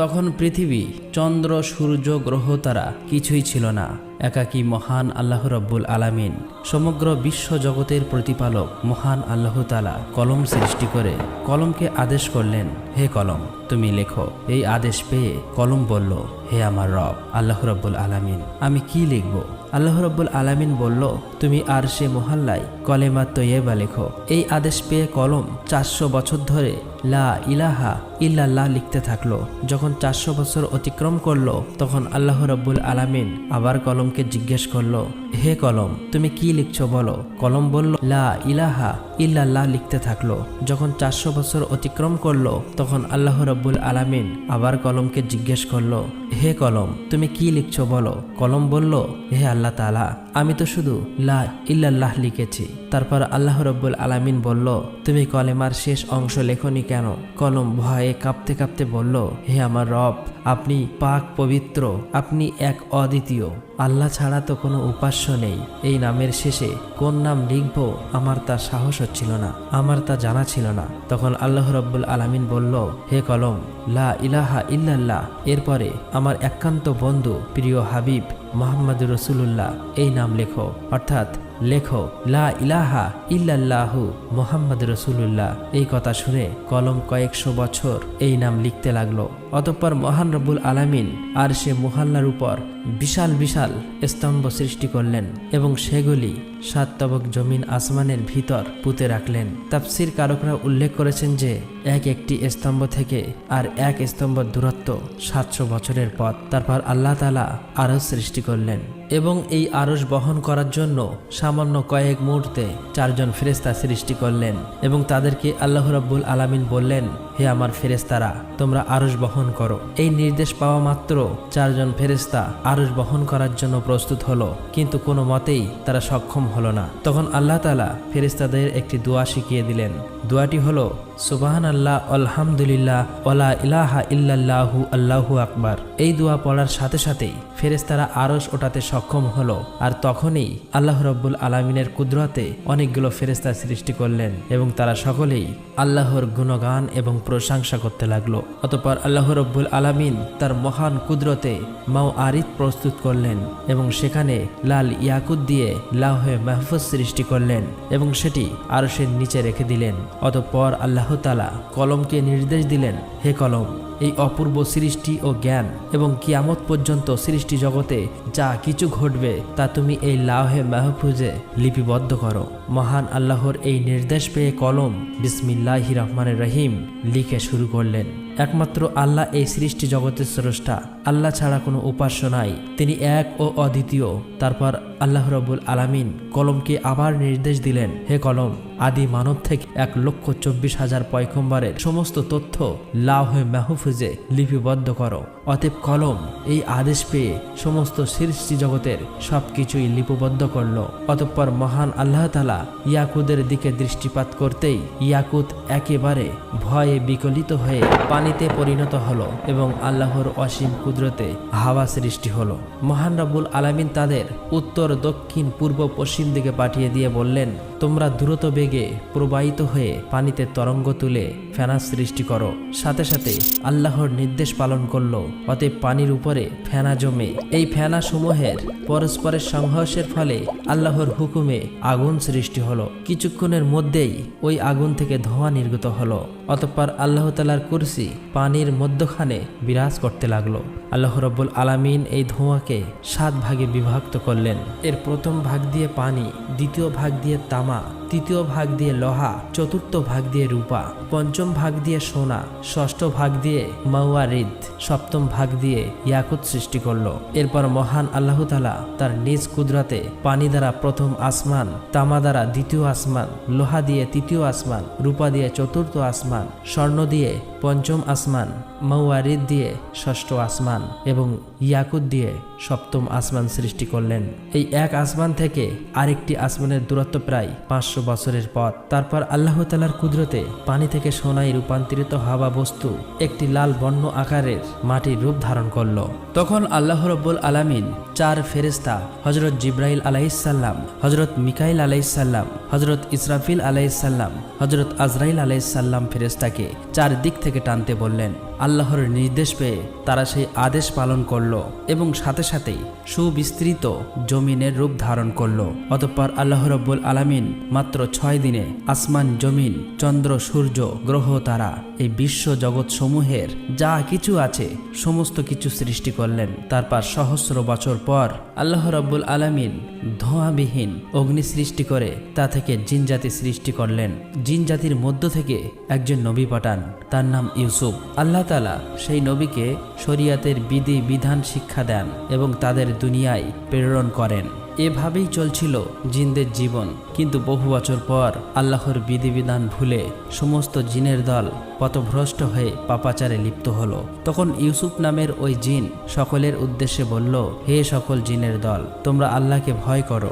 তখন পৃথিবী, চন্দ্র, সূর্য, গ্রহ তারা কিছুই ছিল না। একাকী মহান আল্লাহ রব্বুল আলামিন, সমগ্র বিশ্ব জগতের প্রতিপালক মহান আল্লাহ তালা কলম সৃষ্টি করে কলমকে আদেশ করলেন, হে কলম, তুমি লেখো। এই আদেশ পেয়ে কলম বলল, হে আমার রব, আল্লাহ রব্বুল আলামিন, আমি কি লিখব? আল্লাহ রব্বুল আলামিন বলল তুমি আর সে মহল্লায় কলেমা তৈয়বা লেখো। এই আদেশ পেয়ে কলম চারশো বছর ধরে লা ইলাহা ইল্লাল্লাহ লিখতে থাকল। যখন চারশো বছর অতিক্রম করল, তখন আল্লাহ রব্বুল আলামিন আবার কলমকে জিজ্ঞেস করল, হে কলম, তুমি কি লিখছো বলো? কলম বলল, লা ইলাহা ইল্লাল্লাহ লিখতে থাকল। যখন চারশো বছর অতিক্রম করল, তখন আল্লাহ রব্বুল আলামিন আবার কলমকে জিজ্ঞেস করল, হে কলম, তুমি কি লিখছো বলো? কলম বলল, হে আল্লাহ তালা আমি তো শুধু লা ইল্লাল্লাহ লিখেছি। তারপর আল্লাহ রব্বুল আলামিন বলল, তুমি কলেমার শেষ অংশ লেখনি কেন? কলম ভয়ে কাঁপতে কাঁপতে বলল, হে আমার রব আপনি পাক পবিত্র, আপনি এক অদ্বিতীয়। আল্লাহ ছাড়া তো কোনো উপাস্য নেই। এই নামের শেষে কোন নাম লিখব আমার তা সাহস হচ্ছিল না, আমার তা জানা ছিল না। তখন আল্লাহ রব্বুল আলামিন বলল, হে কলম, লা ইলাহা ইল্লাল্লাহ। এরপরে, আমার একান্ত বন্ধু, প্রিয় হাবিব মোহাম্মদ রসুল্লাহ এই নাম লেখো। অর্থাৎ লেখো, লা ইলাহা ইল্লাল্লাহু মোহাম্মদ রসুল্লাহ এই কথা শুনে কলম কয়েকশো বছর এই নাম লিখতে লাগল। অতঃপর মহান রব্বুল আলামিন আর সে মোহাল্লার উপর বিশাল বিশাল স্তম্ভ সৃষ্টি করলেন এবং সেগুলি সাত তবক জমিন আসমানের ভিতর পুঁতে রাখলেন। তাপসির কারকরা উল্লেখ করেছেন যে, এক একটি স্তম্ভ থেকে আর এক স্তম্ভ দূরত্ব সাতশো বছরের পথ। তারপর আল্লাহ তালা আরও সৃষ্টি করলেন। এবং এই আরস বহন করার জন্য সামান্য কয়েক মুহূর্তে চারজন ফেরেস্তা সৃষ্টি করলেন এবং তাদেরকে আল্লাহ রব্বুল আলামিন বললেন, হে আমার ফেরেস্তারা তোমরা আরস বহন করো। এই নির্দেশ পাওয়া মাত্র চারজন ফেরেস্তা আরস বহন করার জন্য প্রস্তুত হলো, কিন্তু কোনো মতেই তারা সক্ষম হলো না। তখন আল্লাহ তালা ফেরেস্তাদের একটি দোয়া শিখিয়ে দিলেন। দোয়াটি হলো সুবাহান আল্লাহ আলহামদুলিল্লাহ ওলা ইলাহা ইল্লাল্লাহু, আল্লাহু আকবার। এই দোয়া পড়ার সাথে সাথেই ফেরেস্তারা আরস ওঠাতে সক্ষম হলো আর তখনই আল্লাহ রব্বুল আলমিনের কুদরতে অনেকগুলো ফেরেস্তা সৃষ্টি করলেন এবং তারা সকলেই আল্লাহর গুণগান এবং প্রশংসা করতে লাগল। অতপর আল্লাহ রব্বুল আলামিন তার মহান কুদরতে মাও আরিত প্রস্তুত করলেন এবং সেখানে লাল ইয়াকুত দিয়ে লাহে মাহফুজ সৃষ্টি করলেন এবং সেটি আরশের নিচে রেখে দিলেন। অতপর আল্লাহ তালা কলমকে নির্দেশ দিলেন হে কলম! এই অপূর্ব সৃষ্টি ও জ্ঞান এবং কিয়ামত পর্যন্ত সৃষ্টি জগতে যা কিছু ঘটবে, তা তুমি এই লাহে মাহফুজে লিপিবদ্ধ করো। মহান আল্লাহর এই নির্দেশ পেয়ে কলম বিসমিল্লাহি রহমানের রহিম লিখে শুরু করলেন। একমাত্র আল্লাহ এই সৃষ্টি জগতের স্রষ্টা। আল্লাহ ছাড়া কোনো উপাস্য নাই। তিনি এক ও অদ্বিতীয়। তারপর আল্লাহ রবুল আলামিন কলমকে আবার নির্দেশ দিলেন, হে কলম, আদি মানব থেকে এক লক্ষ চব্বিশ হাজার পয়খম্বারের সমস্ত তথ্য লাউ হয়ে মাহফুজে লিপিবদ্ধ করো। অতএব কলম এই আদেশ পেয়ে সমস্ত সৃষ্টি জগতের সব কিছুই লিপিবদ্ধ করল। অতঃপর মহান আল্লাহ তালা ইয়াকুদের দিকে দৃষ্টিপাত করতেই ইয়াকুত একেবারে ভয়ে বিকলিত হয়ে পানিতে পরিণত হলো এবং আল্লাহর অসীম কুদরতে হাওয়া সৃষ্টি হলো। মহান রাবুল আলামিন তাদের উত্তর, দক্ষিণ, পূর্ব, পশ্চিম দিকে পাঠিয়ে দিয়ে বললেন, তোমরা দ্রুত বেগে প্রবাহিত হয়ে পানিতে তরঙ্গ তুলে ফেনা সৃষ্টি করো। সাথে সাথে আল্লাহর নির্দেশ পালন করল। অতএব পানির উপরে ফেনা জমে। এই ফেনা সমূহের পরস্পরের সংঘর্ষের ফলে আল্লাহর হুকুমে আগুন সৃষ্টি হলো। কিছুক্ষণের মধ্যেই ওই আগুন থেকে ধোঁয়া নির্গত হলো। অতঃপর আল্লাহ তালার কুরসি পানির মধ্যখানে বিরাজ করতে লাগল। আল্লাহ রব্বুল আলামিন এই ধোঁয়াকে সাত ভাগে বিভক্ত করলেন। এর প্রথম ভাগ দিয়ে পানি, দ্বিতীয় ভাগ দিয়ে তামা তৃতীয় ভাগ দিয়ে লোহা, চতুর্থ ভাগ দিয়ে রূপা, পঞ্চম ভাগ দিয়ে সোনা, ষষ্ঠ ভাগ দিয়ে মাওয়ারিদ, সপ্তম ভাগ দিয়ে ইয়াকুত সৃষ্টি করল। এরপর মহান আল্লাহ তালা তার নিজ কুদরাতে পানি দ্বারা প্রথম আসমান, তামা দ্বারা দ্বিতীয় আসমান, লোহা দিয়ে তৃতীয় আসমান, রূপা দিয়ে চতুর্থ আসমান, স্বর্ণ দিয়ে পঞ্চম আসমান মৌয়ারিদ দিয়ে ষষ্ঠ আসমান এবং ইয়াকুত দিয়ে সপ্তম আসমান সৃষ্টি করলেন। এই এক আসমান থেকে আরেকটি আসমানের দূরত্ব প্রায় পাঁচশো বছরের পথ। তারপর আল্লাহ তালার কুদরতে পানি থেকে সোনায় রূপান্তরিত হওয়া বস্তু একটি লাল বন্য আকারের মাটির রূপ ধারণ করল। তখন আল্লাহ রব্বুল আলামিন চার ফেরেস্তা হজরত জিব্রাইল আলাইসাল্লাম হজরত মিকাইল আলাইসাল্লাম হজরত ইসরাফিল আলাইসাল্লাম হজরত আজরাইল আলাইসাল্লাম ফেরেস্তাকে চার দিক থেকে টানতে বললেন আল্লাহর নির্দেশ পেয়ে তারা সেই আদেশ পালন করল এবং সাথে সাথেই সুবিস্তৃত জমিনের রূপ ধারণ করল। অতঃপর আল্লাহ রব্বুল আলামিন মাত্র ছয় দিনে আসমান, জমিন, চন্দ্র, সূর্য, গ্রহ, তারা এই বিশ্ব জগৎ সমূহের যা কিছু আছে সমস্ত কিছু সৃষ্টি করলেন। তারপর সহস্র বছর পর আল্লাহ রব্বুল আলামিন ধোঁয়াবিহীন অগ্নি সৃষ্টি করে তা থেকে জিন জাতি সৃষ্টি করলেন। জিন জাতির মধ্য থেকে একজন নবী পাঠান, তার নাম ইউসুফ। আল্লাহ তালা সেই নবীকে শরিয়াতের বিধি, বিধান, শিক্ষা দেন এবং তাদের দুনিয়ায় প্রেরণ করেন। এভাবেই চলছিল জিনদের জীবন। কিন্তু বহু বছর পর আল্লাহর বিধিবিধান ভুলে সমস্ত জিনের দল পথভ্রষ্ট হয়ে পাপাচারে লিপ্ত হলো। তখন ইউসুফ নামের ওই জিন সকলের উদ্দেশ্যে বলল, হে সকল জিনের দল, তোমরা আল্লাহকে ভয় করো।